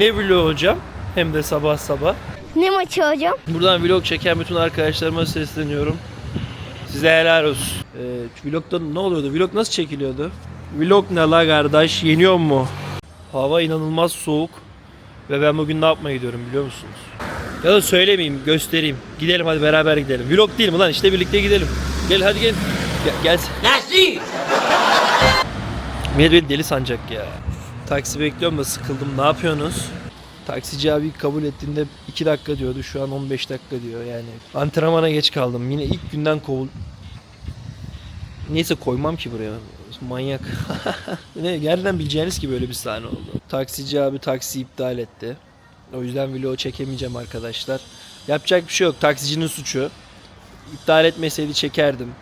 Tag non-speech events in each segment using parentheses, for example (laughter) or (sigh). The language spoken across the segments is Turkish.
Ne vlog hocam? Hem de sabah sabah. Ne maçı hocam? Buradan vlog çeken bütün arkadaşlarıma sesleniyorum. Size helal olsun. Ee, vlogda ne oluyordu? Vlog nasıl çekiliyordu? Vlog ne la kardeş? Yeniyor mu? Hava inanılmaz soğuk. Ve ben bugün ne yapmaya gidiyorum biliyor musunuz? Ya da söylemeyeyim, göstereyim. Gidelim hadi beraber gidelim. Vlog değil mi lan? İşte birlikte gidelim. Gel hadi gel. Gel. gel. Nasıl? Millet beni deli sanacak ya. Taksi bekliyorum da sıkıldım. Ne yapıyorsunuz? Taksici abi kabul ettiğinde 2 dakika diyordu. Şu an 15 dakika diyor yani. Antrenmana geç kaldım. Yine ilk günden kovul... Neyse koymam ki buraya. Manyak. (laughs) ne, nereden bileceğiniz ki böyle bir sahne oldu. Taksici abi taksi iptal etti. O yüzden vlogu çekemeyeceğim arkadaşlar. Yapacak bir şey yok. Taksicinin suçu. İptal etmeseydi çekerdim.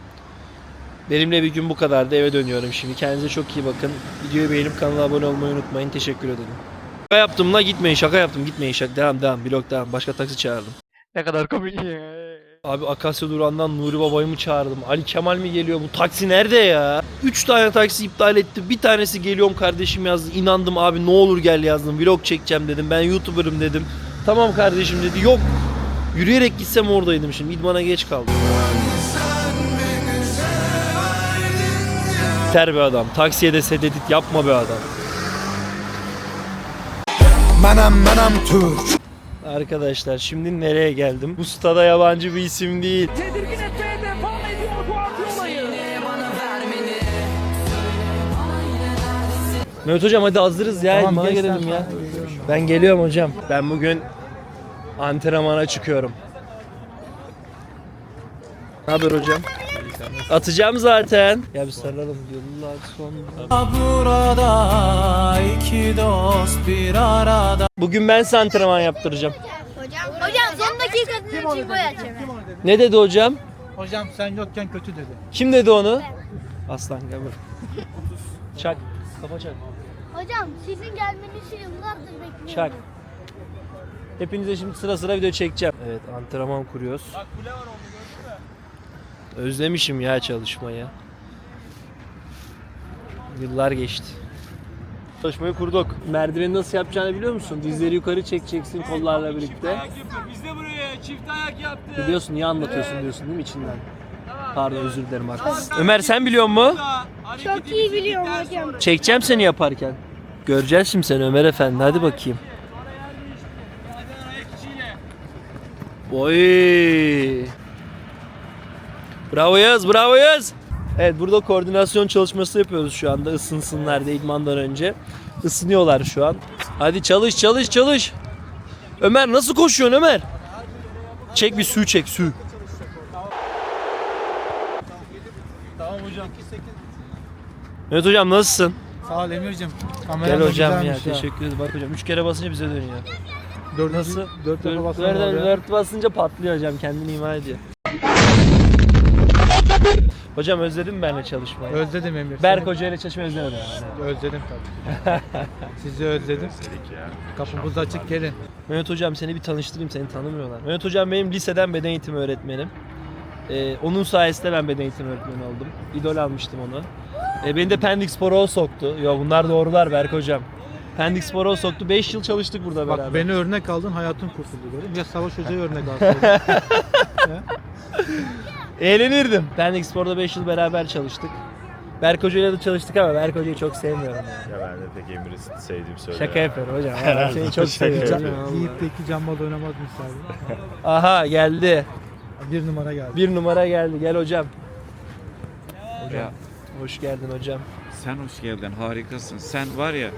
Benimle bir gün bu kadardı. Eve dönüyorum şimdi. Kendinize çok iyi bakın. Videoyu beğenip kanala abone olmayı unutmayın. Teşekkür ederim. Şaka yaptım la gitmeyin şaka yaptım gitmeyin şaka devam devam vlog devam başka taksi çağırdım. Ne kadar komik Abi Akasya Duran'dan Nuri Baba'yı mı çağırdım? Ali Kemal mi geliyor? Bu taksi nerede ya? 3 tane taksi iptal etti. Bir tanesi geliyorum kardeşim yazdı. İnandım abi ne olur gel yazdım. Vlog çekeceğim dedim. Ben YouTuber'ım dedim. Tamam kardeşim dedi. Yok. Yürüyerek gitsem oradaydım şimdi. İdmana geç kaldım. Ter be adam. Taksiye de sededit yapma be adam. Menem menem Türk Arkadaşlar şimdi nereye geldim? Bu stada yabancı bir isim değil. tedirgin etmeye devam ediyor Guardiola'yı. Mehmet hocam hadi hazırız ya. Tamam, geç gelelim ya. Ben geliyorum hocam. Ben bugün antrenmana çıkıyorum. Ne haber hocam? Atacağım zaten. Ya bir sarılalım. Yıllar sonra. Burada iki dost bir arada Bugün ben size antrenman yaptıracağım. Hocam. Hocam son dakikasında çift boy açacağım. Ne dedi hocam? Hocam sen yokken kötü dedi Kim dedi onu? Aslan gel bak. (laughs) Çak. Kafa çak. Hocam sizin gelmenizi yıllardır bekliyorum. Çak. Hepinize şimdi sıra sıra video çekeceğim. Evet antrenman kuruyoruz. Özlemişim ya çalışmayı. Yıllar geçti. Çalışmayı kurduk. Merdiveni nasıl yapacağını biliyor musun? Dizleri yukarı çekeceksin kollarla birlikte. Biz de buraya çift ayak yaptık. Biliyorsun niye anlatıyorsun diyorsun değil mi içinden? Pardon özür dilerim haklısın. Ömer sen biliyor mu? Çok iyi biliyorum hocam. Çekeceğim seni yaparken. Göreceğiz şimdi seni Ömer Efendi. Hadi bakayım. Oy. Bravo Yağız, bravo Yağız. Evet burada koordinasyon çalışması yapıyoruz şu anda ısınsınlar diye idmandan önce. Isınıyorlar şu an. Hadi çalış çalış çalış. Ömer nasıl koşuyorsun Ömer? Çek bir su çek su. Tamam hocam Evet hocam nasılsın? Sağ ol Emir'cim Gel hocam ya teşekkür ederim. Bak hocam 3 kere basınca bize dönüyor. Dördüncü, Nasıl? Dört Dört, ya. dört basınca patlıyor hocam kendini ima ediyor. Hocam özledim benimle çalışmayı. Özledim Emir Berk Hoca ile çalışmayı özlemedim. Yani. Özledim tabii (laughs) Sizi özledim Kapımız açık gelin Mehmet hocam seni bir tanıştırayım seni tanımıyorlar. Mehmet hocam benim liseden beden eğitimi öğretmenim. Ee, onun sayesinde ben beden eğitimi öğretmeni oldum. İdol almıştım onu. Ee, beni de Pendik Spor'a o soktu. Yo bunlar doğrular Berk hocam. Pendik Spor'a o soktu. 5 yıl çalıştık burada Bak beraber. beni örnek aldın hayatın kurtuldu mü? Ya Savaş Hoca'yı örnek alsaydın (laughs) Eğlenirdim. Pendik Spor'da 5 yıl beraber çalıştık. Berk Hoca ile de çalıştık ama Berk Hoca'yı çok sevmiyorum. Yani. Ya ben de pek Emir'i sevdiğim söyle. Şaka yapıyorum hocam. (laughs) Ben seni çok seviyorum. Yiğit'teki cambaz oynamaz misali (laughs) Aha geldi. Bir numara geldi Bir numara geldi. Gel hocam. Hocam. Hoş geldin hocam. Sen hoş geldin, harikasın. Sen var ya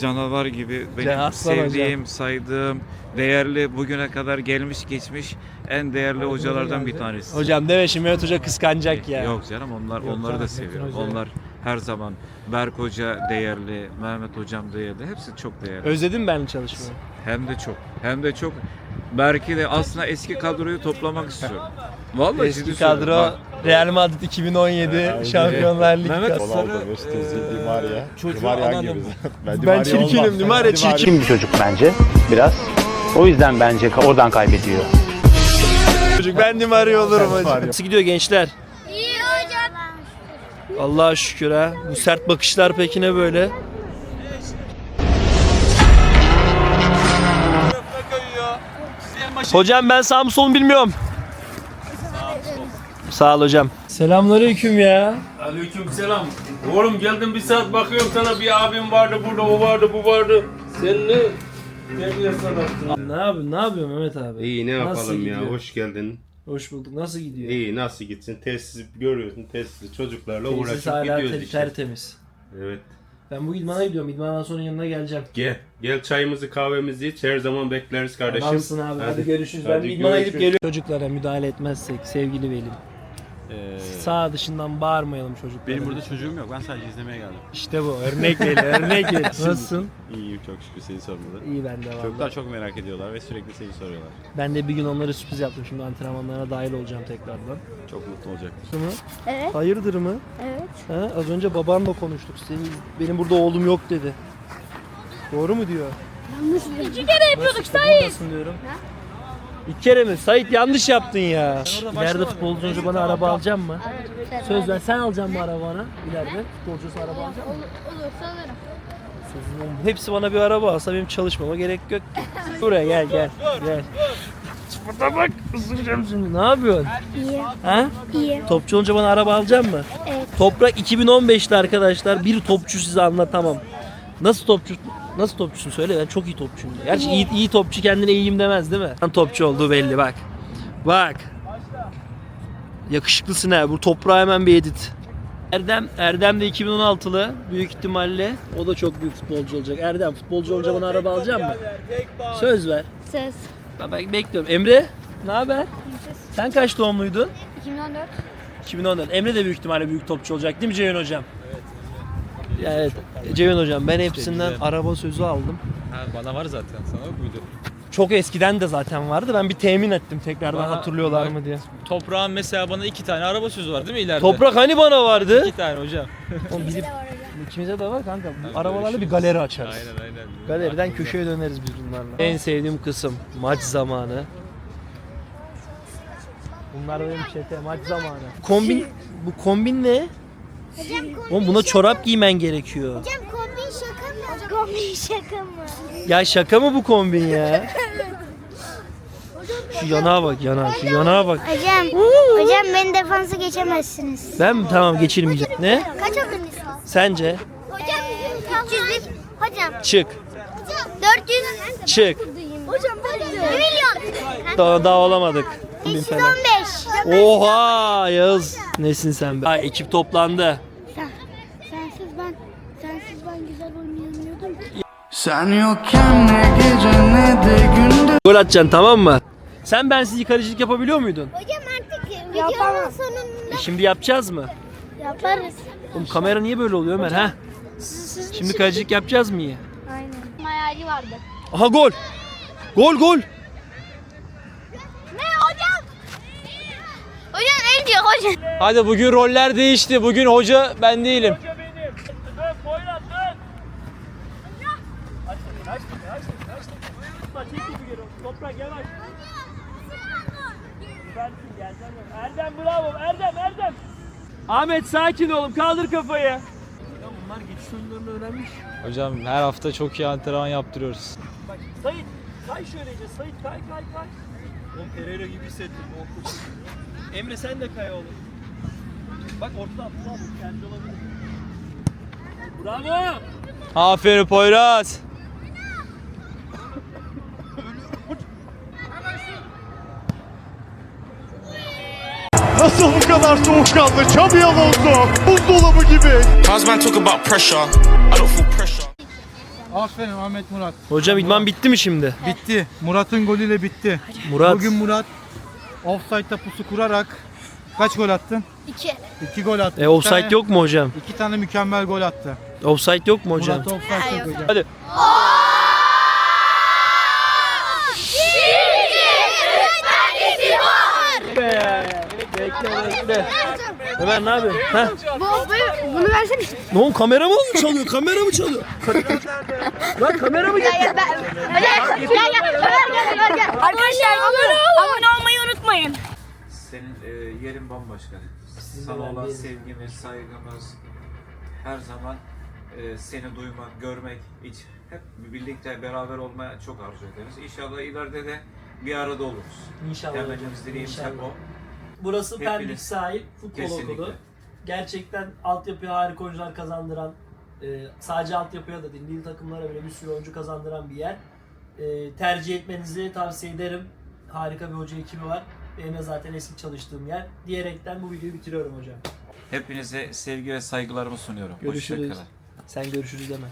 canavar gibi benim Can aslan sevdiğim, saydığım, değerli bugüne kadar gelmiş geçmiş en değerli hocalardan bir tanesi. Hocam deme şimdi Mehmet Hoca kıskanacak ya. Yok canım onlar Yok onları da seviyorum. Onlar her zaman Berk Hoca değerli, Mehmet Hocam değerli. Hepsi çok değerli. Özledin mi benimle çalışmayı? Hem de çok. Hem de çok. Berk'i de aslında eski kadroyu toplamak istiyorum. Vallahi Eski kadro Bak, Real Madrid 2017 Şampiyonlar Ligi Mehmet. Sarı- Özil, Di Maria. Çocuğu Di Maria anladım. Ben, Di Ben Maria çirkinim. Di Maria Di Maria- çirkin. bir çocuk bence biraz. O yüzden bence oradan kaybediyor. Çocuk ben mi arıyor olurum hocam. Nasıl gidiyor gençler? İyi hocam. Allah'a şükür ha. Bu sert bakışlar peki ne böyle? Hocam ben sağ mı sol mu bilmiyorum. Sağ ol hocam. Selamünaleyküm ya. Aleyküm selam. Oğlum geldim bir saat bakıyorum sana bir abim vardı burada o vardı bu vardı. Sen ne? Terbiyesiz adamsın. Ne yapıyorsun? Ne yapıyorsun Mehmet abi? İyi ne Nasıl yapalım ya gidiyor? hoş geldin. Hoş bulduk. Nasıl gidiyor? İyi nasıl gitsin tesisi görüyorsun tesisi çocuklarla Tesis uğraşıp hala gidiyoruz ter- işte. tertemiz. Evet Ben bu idmana gidiyorum. İdmandan sonra yanına geleceğim. gel gel çayımızı kahvemizi iç her zaman bekleriz kardeşim. Adamsın abi. Hadi, görüşürüz. Ben Hadi bir idmana gidip görüşürüz. geliyorum. Çocuklara müdahale etmezsek sevgili velim. Sağ dışından bağırmayalım çocuklara. Benim burada çocuğum yok. Ben sadece izlemeye geldim. İşte bu. Örnek ver. (laughs) örnek ver. Nasılsın? İyiyim çok şükür seni sormalı. İyi ben de Çocuklar valla. çok merak ediyorlar ve sürekli seni soruyorlar. Ben de bir gün onlara sürpriz yaptım. Şimdi antrenmanlarına dahil olacağım tekrardan. Çok mutlu olacaklar. Mu? Evet. Hayırdır mı? Evet. Ha? Az önce babanla konuştuk. Senin, benim burada oğlum yok dedi. Doğru mu diyor? İki kere yapıyorduk Buradasın diyorum. İki kere mi? Sait yanlış yaptın ya. İleride futbolcu önce bana araba alacak mı? Söz ver. Sen alacaksın mı araba bana? İleride futbolcusu araba alacak mı? Olur, olursa alırım. Hepsi bana bir araba alsa benim çalışmama gerek yok. (laughs) Buraya gel gel gel. Burada bak ısıracağım şimdi. Ne yapıyorsun? İyi. Ha? İyi. Topçu olunca bana araba alacak mı? Evet. Toprak 2015'te arkadaşlar bir topçu size anlatamam. Nasıl topçu? Nasıl topçusun söyle ben çok iyi topçuyum. Gerçi iyi, iyi topçu kendine iyiyim demez değil mi? Lan Topçu olduğu belli bak. Bak. Yakışıklısın ha. Bu toprağa hemen bir edit. Erdem, Erdem de 2016'lı büyük ihtimalle. O da çok büyük futbolcu olacak. Erdem futbolcu olunca bana araba alacak mı? Söz ver. Söz. Ben, ben bekliyorum. Emre ne haber? Sen kaç doğumluydun? 2014. 2014. Emre de büyük ihtimalle büyük topçu olacak değil mi Ceyhun hocam? Evet. Ceyhun hocam ben hepsinden araba sözü aldım. bana var zaten. Sana yok muydu? Çok eskiden de zaten vardı. Ben bir temin ettim tekrardan Bana- hatırlıyorlar bak- mı diye. Toprağın mesela bana iki tane araba sözü var değil mi ileride? Toprak hani bana vardı? İki tane hocam. (laughs) Oğlum bilip ikimize de var kanka. Bu arabalarla bir galeri açarız. Aynen aynen. Galeriden köşeye döneriz biz bunlarla. En sevdiğim kısım maç zamanı. Bunlar benim çete maç zamanı. Kombin bu kombin ne? Oğlum buna çorap giymen gerekiyor. Hocam kombin şaka mı? Kombin şaka mı? Ya şaka mı bu kombin ya? (laughs) Şu yanağa bak yanağa, şu yanağa bak. Hocam, hocam beni defansa geçemezsiniz. Ben mi? Tamam geçirmeyeceğim. Ne? Kaç var? Sence? Hocam 300 bin. Hocam Çık. 400. Çık. Hocam ben 1 milyon. Daha, daha olamadık. Bin falan. 515. Oha Yağız. Nesin sen be? Ay, ekip toplandı. Sensiz ben, sensiz ben güzel oynayamıyordum ki. Sen yokken ne gece ne de gündüz Gol atacaksın tamam mı? Sen bensiz yıkarıcılık yapabiliyor muydun? Hocam artık videonun sonunda E şimdi yapacağız mı? yaparız. Oğlum kamera niye böyle oluyor Ömer ha? Şimdi kalecilik yapacağız mı iyi? Aynen. Hayali vardı. Aha gol. Gol gol. Diyor hocam. Hadi bugün roller değişti. Bugün hoca ben değilim. Toprak yavaş. Erdem bravo. Erdem Erdem. Ahmet sakin oğlum. Kaldır kafayı. Ya bunlar geçiş oyunlarını öğrenmiş. Hocam her hafta çok iyi antrenman yaptırıyoruz. Bak Sait kay şöylece. Sait kay kay kay. Oğlum Pereira gibi hissettim. o. Emre sen de kay oğlum. Bak ortada bravo. Kendi olabilir. Bravo. Aferin Poyraz. Nasıl bu kadar soğukkanlı Çabi Alonso Buzdolabı gibi Husband talk about pressure. I don't feel pressure. Aferin Ahmet Murat. Hocam idman bitti mi şimdi? Bitti. Murat'ın golüyle bitti. Murat. Bugün Murat offside'da pusu kurarak kaç gol attın? 2. İki gol attı. E İki offside tane- yok mu hocam? İki tane mükemmel gol attı. Offside yok mu hocam? Murat offside yok hocam. Hadi. Ömer ne yapıyorsun? Ha? Bu, bunu versene. Ne oğlum kamera mı çalıyor? Kamera mı çalıyor? Lan kamera mı gitti? Arkadaşlar abone olmayı unutmayın. Senin e, yerin bambaşka. Sana olan sevgimiz, saygımız her zaman e, seni duymak, görmek, hiç hep birlikte beraber olmaya çok arzu ederiz. İnşallah ileride de bir arada oluruz. İnşallah. Temennimiz dileğimiz hep o. Burası Hepiniz- Pendik Sahil Futbol Kesinlikle. Okulu. Gerçekten altyapıya harika oyuncular kazandıran, e, sadece altyapıya da değil, milli takımlara bile bir sürü oyuncu kazandıran bir yer. E, tercih etmenizi tavsiye ederim. Harika bir hoca ekibi var. Benim de zaten eski çalıştığım yer. Diyerekten bu videoyu bitiriyorum hocam. Hepinize sevgi ve saygılarımı sunuyorum. Görüşürüz. Hoşçakalın. Sen görüşürüz deme.